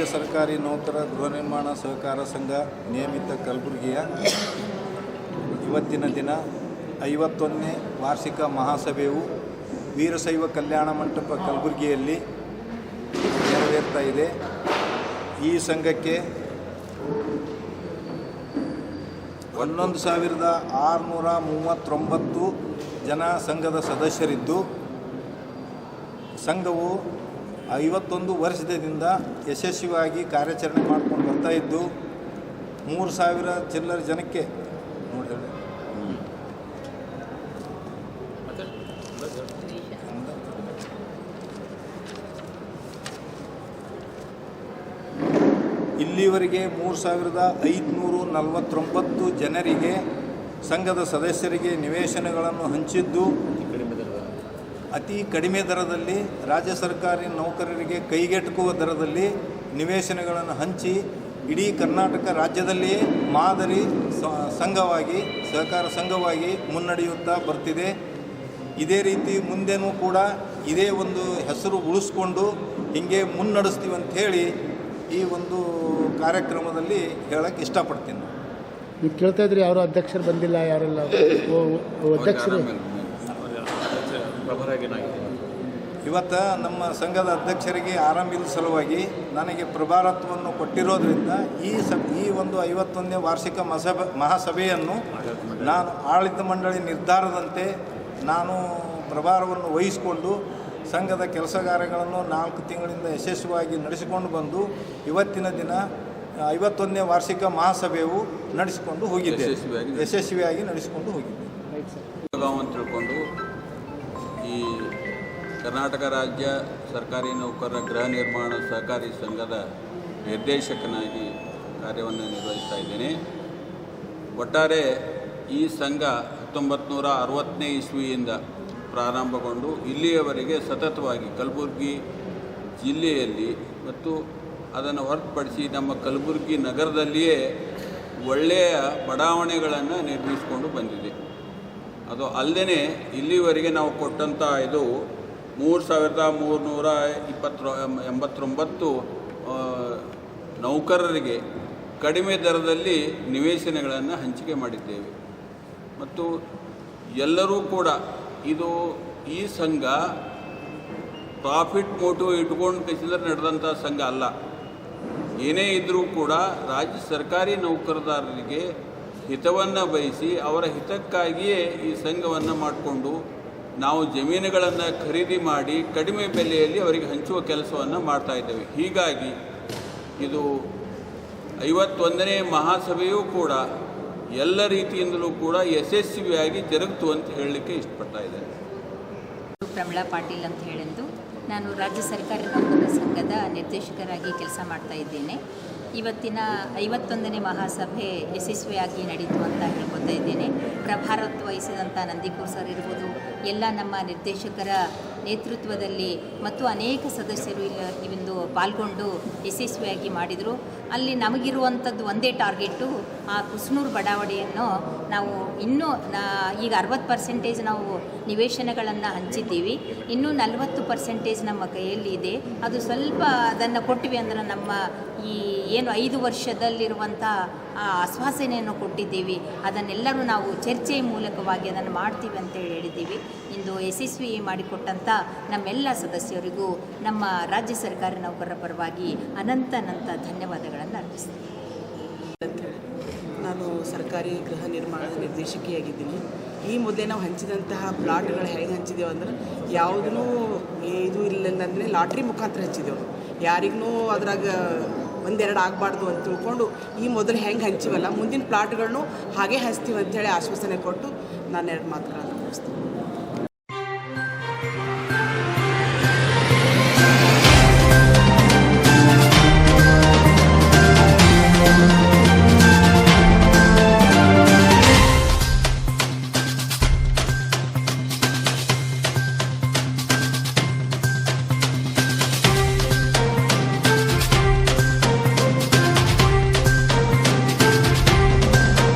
ರಾಜ್ಯ ಸರ್ಕಾರಿ ನೌಕರ ಗೃಹ ನಿರ್ಮಾಣ ಸಹಕಾರ ಸಂಘ ನಿಯಮಿತ ಕಲಬುರಗಿಯ ಇವತ್ತಿನ ದಿನ ಐವತ್ತೊಂದನೇ ವಾರ್ಷಿಕ ಮಹಾಸಭೆಯು ವೀರಶೈವ ಕಲ್ಯಾಣ ಮಂಟಪ ಕಲಬುರಗಿಯಲ್ಲಿ ನೆರವೇರ್ತಾ ಇದೆ. ಈ ಸಂಘಕ್ಕೆ ಹನ್ನೊಂದು ಸಾವಿರದ ಆರುನೂರ ಮೂವತ್ತೊಂಬತ್ತು ಜನ ಸಂಘದ ಸದಸ್ಯರಿದ್ದು, ಸಂಘವು ಐವತ್ತೊಂದು ವರ್ಷದಿಂದ ಯಶಸ್ವಿಯಾಗಿ ಕಾರ್ಯಾಚರಣೆ ಮಾಡ್ಕೊಂಡು ಬರ್ತಾ ಇದ್ದು, ಮೂರು ಸಾವಿರ ಚಿಲ್ಲರ ಜನಕ್ಕೆ ನೋಡಿ ಹೇಳಿ. ಇಲ್ಲಿವರೆಗೆ ಮೂರು ಸಾವಿರದ ಐದುನೂರು ನಲವತ್ತೊಂಬತ್ತು ಜನರಿಗೆ ಸಂಘದ ಸದಸ್ಯರಿಗೆ ನಿವೇಶನಗಳನ್ನು ಹಂಚಿದ್ದು ಅತಿ ಕಡಿಮೆ ದರದಲ್ಲಿ ರಾಜ್ಯ ಸರ್ಕಾರಿ ನೌಕರರಿಗೆ ಕೈಗೆಟುಕುವ ದರದಲ್ಲಿ ನಿವೇಶನಗಳನ್ನು ಹಂಚಿ ಇಡೀ ಕರ್ನಾಟಕ ರಾಜ್ಯದಲ್ಲಿಯೇ ಮಾದರಿ ಸಂಘವಾಗಿ ಸಹಕಾರ ಸಂಘವಾಗಿ ಮುನ್ನಡೆಯುತ್ತಾ ಬರ್ತಿದೆ. ಇದೇ ರೀತಿ ಮುಂದೆನೂ ಕೂಡ ಇದೇ ಒಂದು ಹೆಸರು ಉಳಿಸ್ಕೊಂಡು ಹೀಗೆ ಮುನ್ನಡೆಸ್ತೀವಿ ಅಂತ ಹೇಳಿ ಈ ಒಂದು ಕಾರ್ಯಕ್ರಮದಲ್ಲಿ ಹೇಳಕ್ಕೆ ಇಷ್ಟಪಡ್ತೀನಿ. ನೀವು ಕೇಳ್ತಾ ಇದ್ರಿ ಯಾರು ಅಧ್ಯಕ್ಷರು ಬಂದಿಲ್ಲ ಯಾರೆಲ್ಲ ಓ- ಅಧ್ಯಕ್ಷರು ಇವತ್ತು ನಮ್ಮ ಸಂಘದ ಅಧ್ಯಕ್ಷರಿಗೆ ಆರಂಭಿದ ಸಲುವಾಗಿ ನನಗೆ ಪ್ರಭಾರತ್ವವನ್ನು ಕೊಟ್ಟಿರೋದ್ರಿಂದ ಈ ಸ ಈ ಒಂದು ಐವತ್ತೊಂದನೇ ವಾರ್ಷಿಕ ಮಸಭ ಮಹಾಸಭೆಯನ್ನು ನಾನು ಆಡಳಿತ ಮಂಡಳಿ ನಿರ್ಧಾರದಂತೆ ನಾನು ಪ್ರಭಾರವನ್ನು ವಹಿಸಿಕೊಂಡು ಸಂಘದ ಕೆಲಸ ಕಾರ್ಯಗಳನ್ನು ನಾಲ್ಕು ತಿಂಗಳಿಂದ ಯಶಸ್ವಿಯಾಗಿ ನಡೆಸಿಕೊಂಡು ಬಂದು ಇವತ್ತಿನ ದಿನ ಐವತ್ತೊಂದನೇ ವಾರ್ಷಿಕ ಮಹಾಸಭೆಯು ನಡೆಸಿಕೊಂಡು ಹೋಗಿದ್ದೆ ಯಶಸ್ವಿಯಾಗಿ ನಡೆಸಿಕೊಂಡು ಹೋಗಿದ್ದೆ ಅಂತ ತಿಳ್ಕೊಂಡು ಈ ಕರ್ನಾಟಕ ರಾಜ್ಯ ಸರ್ಕಾರಿ ನೌಕರರ ಗೃಹ ನಿರ್ಮಾಣ ಸಹಕಾರಿ ಸಂಘದ ನಿರ್ದೇಶಕನಾಗಿ ಕಾರ್ಯವನ್ನು ನಿರ್ವಹಿಸ್ತಾ ಇದ್ದೇನೆ. ಒಟ್ಟಾರೆ ಈ ಸಂಘ ಹತ್ತೊಂಬತ್ತು ನೂರ ಅರವತ್ತನೇ ಇಸ್ವಿಯಿಂದ ಪ್ರಾರಂಭಗೊಂಡು ಇಲ್ಲಿಯವರೆಗೆ ಸತತವಾಗಿ ಕಲಬುರಗಿ ಜಿಲ್ಲೆಯಲ್ಲಿ ಮತ್ತು ಅದನ್ನು ಹೊರತುಪಡಿಸಿ ನಮ್ಮ ಕಲಬುರಗಿ ನಗರದಲ್ಲಿಯೇ ಒಳ್ಳೆಯ ಬಡಾವಣೆಗಳನ್ನು ನಿರ್ಮಿಸಿಕೊಂಡು ಬಂದಿದೆ. ಅದು ಅಲ್ಲದೇ ಇಲ್ಲಿವರೆಗೆ ನಾವು ಕೊಟ್ಟಂಥ ಇದು ಮೂರು ಸಾವಿರದ ಮೂರುನೂರ ಇಪ್ಪತ್ತೊ ಎಂಬತ್ತೊಂಬತ್ತು ನೌಕರರಿಗೆ ಕಡಿಮೆ ದರದಲ್ಲಿ ನಿವೇಶನಗಳನ್ನು ಹಂಚಿಕೆ ಮಾಡಿದ್ದೇವೆ. ಮತ್ತು ಎಲ್ಲರೂ ಕೂಡ ಇದು ಈ ಸಂಘ ಪ್ರಾಫಿಟ್ ಮೋಟಿವ್ ಇಟ್ಕೊಂಡು ಕಸಿದ್ರೆ ನಡೆದಂಥ ಸಂಘ ಅಲ್ಲ. ಏನೇ ಇದ್ದರೂ ಕೂಡ ರಾಜ್ಯ ಸರ್ಕಾರಿ ನೌಕರದಾರರಿಗೆ ಹಿತವನ್ನು ಬಯಸಿ ಅವರ ಹಿತಕ್ಕಾಗಿಯೇ ಈ ಸಂಘವನ್ನು ಮಾಡಿಕೊಂಡು ನಾವು ಜಮೀನುಗಳನ್ನು ಖರೀದಿ ಮಾಡಿ ಕಡಿಮೆ ಬೆಲೆಯಲ್ಲಿ ಅವರಿಗೆ ಹಂಚುವ ಕೆಲಸವನ್ನು ಮಾಡ್ತಾ ಇದ್ದೇವೆ. ಹೀಗಾಗಿ ಇದು ಐವತ್ತೊಂದನೇ ಮಹಾಸಭೆಯೂ ಕೂಡ ಎಲ್ಲ ರೀತಿಯಿಂದಲೂ ಕೂಡ ಯಶಸ್ವಿಯಾಗಿ ಜರುಗಿತು ಅಂತ ಹೇಳಲಿಕ್ಕೆ ಇಷ್ಟಪಡ್ತಾ ಇದ್ದೇನೆ. ಪ್ರಮಳಾ ಪಾಟೀಲ್ ಅಂತ ಹೇಳಿದ್ದು ನಾನು ರಾಜ್ಯ ಸರ್ಕಾರಿ ನೌಕರರ ಸಂಘದ ನಿರ್ದೇಶಕರಾಗಿ ಕೆಲಸ ಮಾಡ್ತಾ ಇದ್ದೇನೆ. ಇವತ್ತಿನ ಐವತ್ತೊಂದನೇ ಮಹಾಸಭೆ ಯಶಸ್ವಿಯಾಗಿ ನಡೀತು ಅಂತ ಹೇಳ್ಕೊತಾ ಇದ್ದೇನೆ. ಪ್ರಭಾರತ್ವ ವಹಿಸಿದಂಥ ನಂದಿಕೂರ್ ಸರ್ ಇರ್ಬೋದು, ಎಲ್ಲ ನಮ್ಮ ನಿರ್ದೇಶಕರ ನೇತೃತ್ವದಲ್ಲಿ ಮತ್ತು ಅನೇಕ ಸದಸ್ಯರು ಇಲ್ಲ ಇವಿಂದು ಪಾಲ್ಗೊಂಡು ಯಶಸ್ವಿಯಾಗಿ ಮಾಡಿದರು. ಅಲ್ಲಿ ನಮಗಿರುವಂಥದ್ದು ಒಂದೇ ಟಾರ್ಗೆಟು ಆ ಕುಸ್ನೂರು ಬಡಾವಣೆಯನ್ನು ನಾವು ಇನ್ನೂ ಈಗ ಅರವತ್ತು ಪರ್ಸೆಂಟೇಜ್ ನಾವು ನಿವೇಶನಗಳನ್ನು ಹಂಚಿದ್ದೀವಿ. ಇನ್ನೂ ನಲವತ್ತು ಪರ್ಸೆಂಟೇಜ್ ನಮ್ಮ ಕೈಯಲ್ಲಿ ಇದೆ. ಅದು ಸ್ವಲ್ಪ ಅದನ್ನು ಕೊಟ್ಟಿವಿ ಅಂದ್ರೆ ನಮ್ಮ ಈ ಏನು ಐದು ವರ್ಷದಲ್ಲಿರುವಂಥ ಆಶ್ವಾಸನೆಯನ್ನು ಕೊಟ್ಟಿದ್ದೀವಿ. ಅದನ್ನೆಲ್ಲರೂ ನಾವು ಚರ್ಚೆಯ ಮೂಲಕವಾಗಿ ಅದನ್ನು ಮಾಡ್ತೀವಿ ಅಂತೇಳಿ ಹೇಳಿದ್ದೀವಿ. ಇಂದು ಯಶಸ್ವಿ ಮಾಡಿಕೊಟ್ಟಂಥ ನಮ್ಮೆಲ್ಲ ಸದಸ್ಯರಿಗೂ, ನಮ್ಮ ರಾಜ್ಯ ಸರ್ಕಾರಿ ನೌಕರರ ಪರವಾಗಿ ಅನಂತ ಅನಂತ ಧನ್ಯವಾದಗಳನ್ನು ಅರ್ಪಿಸ್ತೀನಿ. ಅಂತೇಳಿ ನಾನು ಸರ್ಕಾರಿ ಗೃಹ ನಿರ್ಮಾಣದ ನಿರ್ದೇಶಕಿಯಾಗಿದ್ದೀನಿ. ಈ ಮೊದಲೇ ನಾವು ಹಂಚಿದಂತಹ ಪ್ಲಾಟ್ಗಳು ಹೇಗೆ ಹಂಚಿದ್ದೇವೆ ಅಂದ್ರೆ ಯಾವುದೂ ಇದು ಇಲ್ಲ ಅಂದರೆ ಲಾಟ್ರಿ ಮುಖಾಂತರ ಹಚ್ಚಿದೆವು. ಯಾರಿಗೂ ಅದ್ರಾಗ ಒಂದೆರಡು ಆಗಬಾರ್ದು ಅಂತ ತಿಳ್ಕೊಂಡು ಈ ಮೊದಲು ಹೆಂಗೆ ಹಂಚಿವಲ್ಲ, ಮುಂದಿನ ಪ್ಲಾಟ್ಗಳನ್ನು ಹಾಗೆ ಹಂಚ್ತೀವಿ ಅಂತೇಳಿ ಆಶ್ವಾಸನೆ ಕೊಟ್ಟು ನಾನು ಎರಡು ಮಾತುಗಳನ್ನು ಮುಗಿಸ್ತೀನಿ.